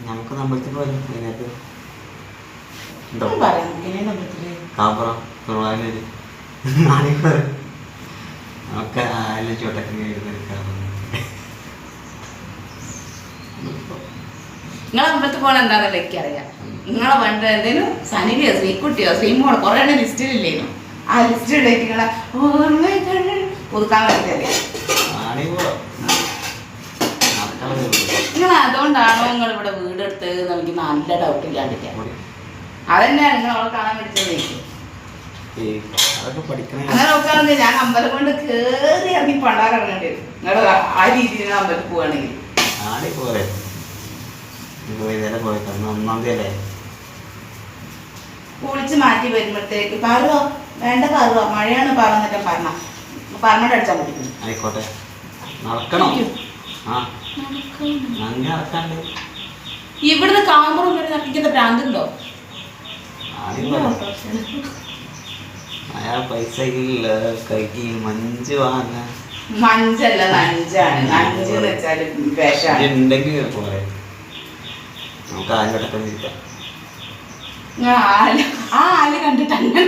നമുക്ക് അമ്പലത്തിൽ പോയാലോ വൈകുന്നേരത്ത് കാപ്പുറം തുറവാനൂര് നമുക്ക് നിങ്ങളെ അമ്പലത്തിൽ പോകണം എന്താണെന്നല്ല എനിക്കറിയാം നിങ്ങളെ പണ്ട് എന്തേലും സനിലിയോ ശ്രീക്കുട്ടിയോ ശ്രീമോളോ കുറേ എണ്ണം ലിസ്റ്റിലില്ലേനു ആ ലിസ്റ്റിലേക്ക് നിങ്ങളെ ഓർമ്മകൾ പുതുക്കാൻ നടക്കാതെ നിങ്ങൾ അതുകൊണ്ടാണോ നിങ്ങൾ ഇവിടെ എന്ന് എനിക്ക് നല്ല ഡൗട്ട് ഇല്ലാണ്ടിരിക്കാം അതന്നെയാണ് നിങ്ങൾ അവളെ കാണാൻ പഠിക്കണേ. അങ്ങനെ നോക്കുകയാണെങ്കിൽ ഞാൻ അമ്പലം കൊണ്ട് കേറി ഇറങ്ങി പണ്ടാറിറങ്ങേണ്ടി വരും. നിങ്ങളുടെ ആ രീതിയിൽ അമ്പലത്തിൽ പോവാണെങ്കിൽ കുളിച്ച് മാറ്റി വരുമ്പോഴത്തേക്ക് പാറുവോ വേണ്ട പാറുവോ മഴയാണ് പാറുന്നൊക്കെ പറഞ്ഞ. പറഞ്ഞിട്ട് അടിച്ചാൽ മതി ആയിക്കോട്ടെ. നടക്കണം? ആ. നടക്കാണ്ട്. ഇവിടുന്ന് കാമ്പറും വരെ നട്ടിക്കുന്ന ഭ്രാന്തുണ്ടോ പൈസ കൈക്ക് മഞ്ച് വാങ്ങാൻ. മഞ്ചല്ല നഞ്ചാണ്. നഞ്ച് എന്ന് വെച്ചാൽ വിഷാണ് ഉണ്ടെങ്കിൽ പോരെ നമുക്ക് ആലോട്ടൊക്കെ നിൽക്കാം ആ ആൽ. ആ ആൽ കണ്ടിട്ട് അങ്ങനെ